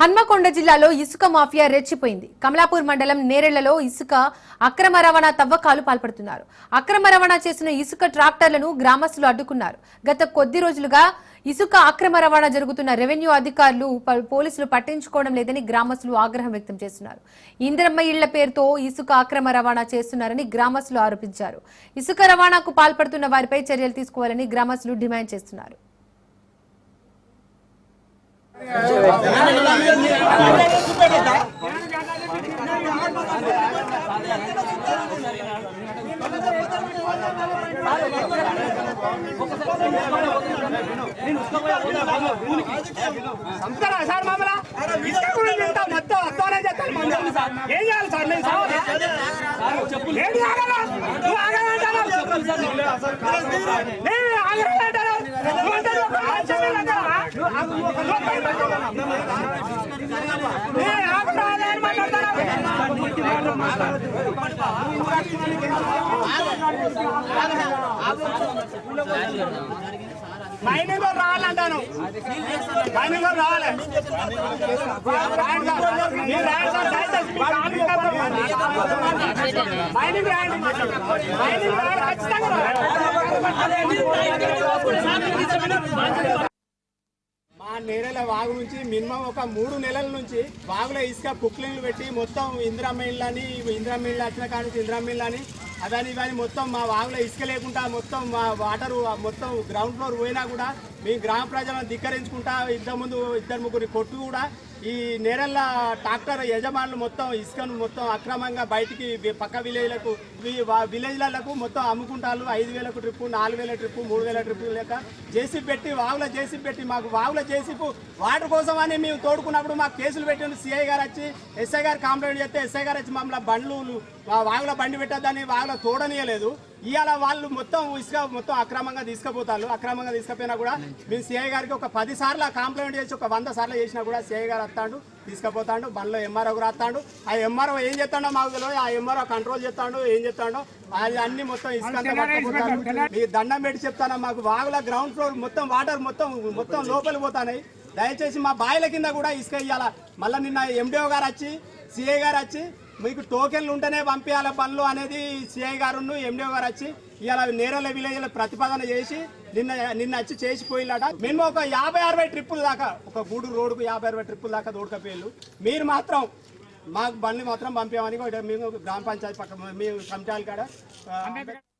హన్మకొండ జిల్లాలో ఇసుక మాఫియా రెచ్చిపోయింది. కమలాపూర్ మండలం నేరెళ్ళలో ఇసుక అక్రమ రవాణా తవ్వకాలు పాల్పడుతున్నారు. అక్రమ రవాణా చేసిన ఇసుక ట్రాక్టర్లను గ్రామస్తులు అడ్డుకున్నారు. గత కొద్ది రోజులుగా ఇసుక అక్రమ రవాణా జరుగుతున్న రెవెన్యూ అధికారులు పోలీసులు పట్టించుకోవడం లేదని గ్రామస్తులు ఆగ్రహం వ్యక్తం చేస్తున్నారు. ఇందిరమ్మ ఇళ్ళ పేరుతో ఇసుక అక్రమ రవాణా చేస్తున్నారని గ్రామస్తులు ఆరోపించారు. ఇసుక రవాణాకు పాల్పడుతున్న వారిపై చర్యలు తీసుకోవాలని గ్రామస్తులు డిమాండ్ చేస్తున్నారు. సంపుతారా సార్ మామలా ఇసుక తింటా మొత్తం అత్తోనే చేస్తాను మందు. ఏం చేయాలి సార్ నేను సావాలి ఏంటి ఆగలా నువ్వు ఆగలంటావు నేను ఆగలంటాను నువ్వు అంటావు నువ్వు ఆగు, నువ్వు ఒక లోపలికి వెళ్ళు. నేను ఆగను, ఆగను అని మాట్లాడతాను. మైనింగ్ రావాలంటాను మైనింగ్ రావాలి రాయండి మైనింగ్ రాయండి మైనింగ్ రావాలి ఖచ్చితంగా నేరేల వాగు నుంచి మినిమం ఒక మూడు నెలల నుంచి వాగులో ఇసుక పుక్లింగ్లు పెట్టి మొత్తం ఇందిరమ్మ అని ఇందిరమ్మ వచ్చిన కాడి నుంచి ఇందిరమ్మ అదని ఇవన్నీ మొత్తం మా వాగులో ఇసుక లేకుండా మొత్తం మా వాటర్ మొత్తం గ్రౌండ్ ఫ్లోర్ పోయినా కూడా మీ గ్రామ ప్రజలను ధిక్కరించుకుంటా ఇద్దరు ముందు ఇద్దరు ముగ్గురిని కొట్టు కూడా ఈ నేరల్ల ట్రాక్టర్ యజమానులు మొత్తం ఇసుకను మొత్తం అక్రమంగా బయటికి పక్క విలేజ్లకు విలేజ్లకు మొత్తం అమ్ముకుంటారు. ఐదు వేలకు ట్రిప్పు నాలుగు వేల ట్రిప్పు మూడు వేల ట్రిప్పు లెక్క జేసీ పెట్టి వాగుల జేసీ పెట్టి మాకు వాగుల జేసీపు వాటర్ కోసం అని మేము తోడుకున్నప్పుడు మాకు కేసులు పెట్టిన సిఐ గారు వచ్చి ఎస్ఐ గారు కంప్లైంట్ చేస్తే ఎస్ఐ గారు వచ్చి మమ్మల్ని బండ్లు మా వాగుల బండి పెట్టద్దని వాగుల తోడనియలేదు. ఇవాళ వాళ్ళు మొత్తం ఇసుక మొత్తం అక్రమంగా తీసుకుపోతారు. అక్రమంగా తీసుకుపోయినా కూడా మేము సిఐ గారికి ఒక పది సార్లు కంప్లైంట్ చేసి ఒక వంద సార్లు చేసినా కూడా సిఐ గారు వస్తాడు తీసుకుపోతాడు బండ్లో ఎంఆర్ఓ కూడా వస్తాడు ఆ ఎంఆర్ఓ ఏం చేస్తాడో మాకు తెలియదు. ఆ ఎంఆర్ఓ కంట్రోల్ చేస్తాడో ఏం చేస్తాడో అది అన్ని మొత్తం ఇసుక మీ దండం పెట్టి చెప్తాను మాకు వాగుల గ్రౌండ్ ఫ్లోర్ మొత్తం వాటర్ మొత్తం మొత్తం లోపలికి పోతాయి దయచేసి మా బాయిల కింద కూడా ఇసుక ఇవ్వాల మళ్ళీ నిన్న ఎండిఓ గారు వచ్చి సిఐ గారు వచ్చి మీకు టోకెన్లు ఉంటేనే పంపించాలి. పనులు అనేది సిఐ గారు ఎండిఓ గారు వచ్చి ఇలా నేరల విలేజ్లో ప్రతిపాదన చేసి నిన్న నిన్న వచ్చి చేసిపోయిలాట మేము ఒక యాభై అరవై ట్రిప్పుల దాకా ఒక గూడూరు రోడ్డుకు యాభై అరవై ట్రిప్పుల దాకా దోడకపోయారు మీరు మాత్రం మాకు బండ్లు మాత్రం పంపామని మేము గ్రామ పంచాయతీ పక్క మేము కమిటాల కాడ